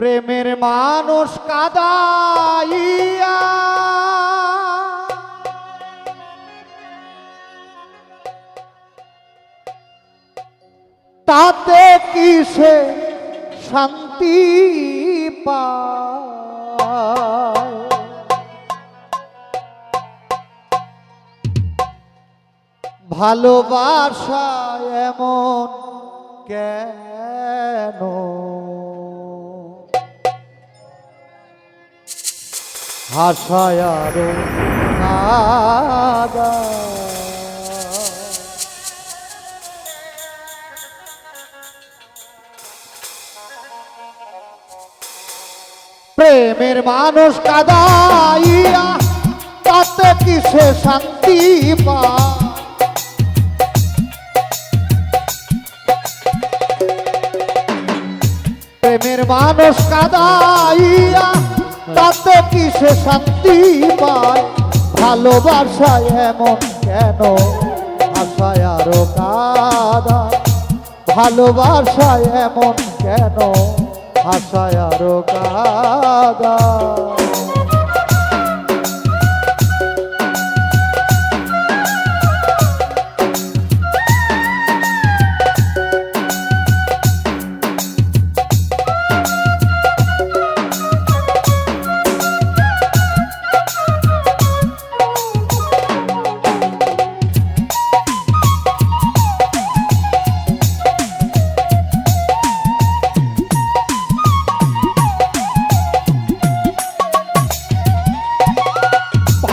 প্রেমের মানুষ কাদাইয়া। তাতে কিসে শান্তি পায়? ভালোবাসা এমন কেন? হাসায় প্রেমের মানুষ কাদাইয়া তাতে কিসে শান্তি পায়? প্রেমের মানুষ কাদাইয়া তাতে কি সে শান্তি পায়? ভালোবাসায় এমন কেন? আশায় আরও কাদা। ভালোবাসায় এমন কেন? আশায় আরও কাদা।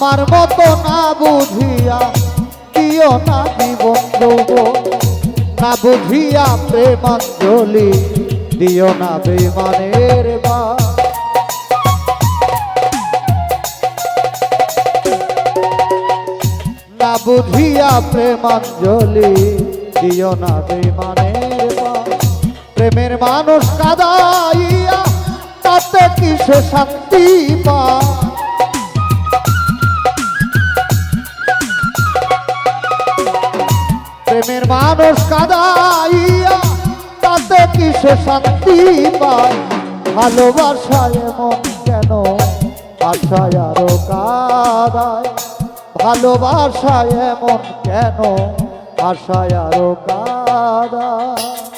আমার মতো না বুঝিয়া দিও না জীবন দেব না বুঝিয়া প্রেমাঞ্জলি দিও না বেমানের বা। না বুঝিয়া প্রেমাঞ্জলি দিও না বেমানের বা। প্রেমের মানুষ কাদাইয়া তাতে কিসে শান্তি পা প্রেমের মানুষ কাদাইয়া, তাতে কিসে শান্তি পায় ভালোবাসায় মন কেন? আশায় আরও কাদায়। ভালোবাসায় মন কেন? আশায় আরও কাদায়।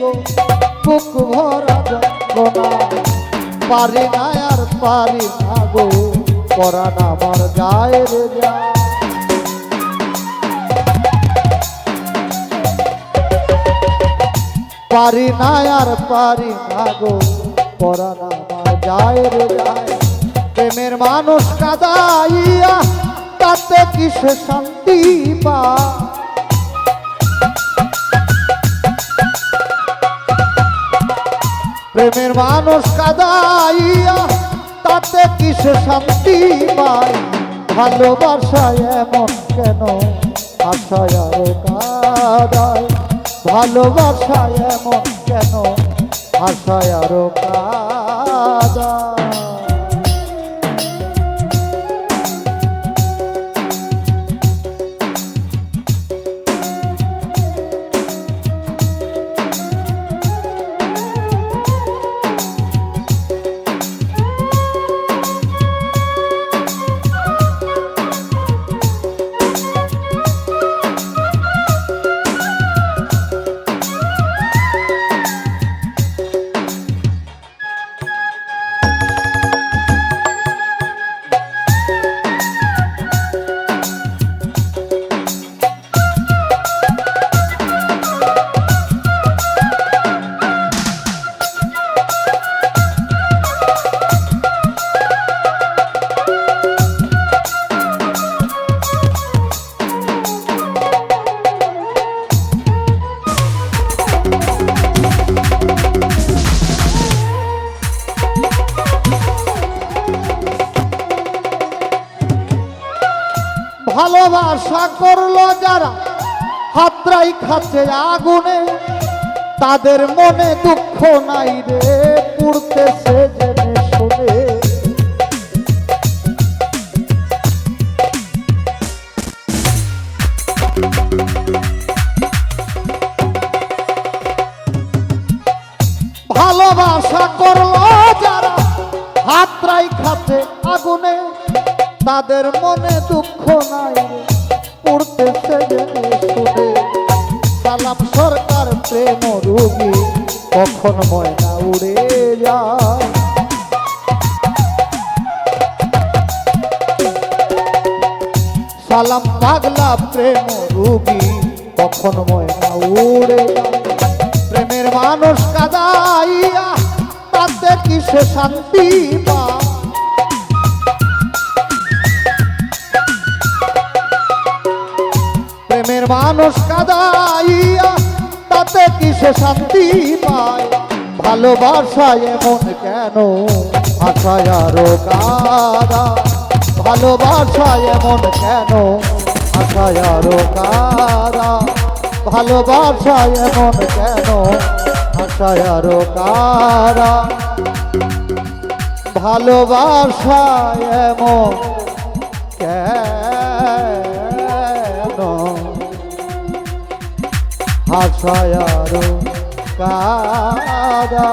গো, বুক ভরা যন্ত্রণা। পারি না আর পারি না গো আমার গায়ের যা। পারি না আর পারি না গো আমার যায় রে যায় প্রেমের মানুষ কাদাইয়া তাতে কিসে শান্তি পা প্রেমের মানুষ কাদাইয়া, তাতে কিসে শান্তি পায় ভালোবাসায় এমন কেন? আশায় কাদাই ভালোবাসায় এমন কেন? আশায় কাদাই ভালোবাসা করল যারা, হাতরাই খাচ্ছে আগুনে, তাদের মনে দুঃখ নাই রে, পুড়তেছে জেনে শুনে। ভালোবাসা করল যারা, হাতরাই খাচ্ছে আগুনে তাদের মনে দুঃখ নাই। পড়তেছে জেনে সালাম সরকার, প্রেম রুগী, কখন ময়না উড়ে যায়? সালাম পাগলা, প্রেম রুগী, কখন ময়না উড়ে প্রেমের মানুষ কাদাইয়া, তাতে কিসে শান্তি পা মানুষ কাদাইয়া, তাতে কিসে শান্তি পায়? ভালোবাসায় এমন কেন? আশায় আরও কাদা। ভালোবাসায় এমন কেন? আশায় আরও কাদা। ভালোবাসায় এমন কেন? আশায় আরও কারা ভালোবাসায় এমন কেন? আরও কারা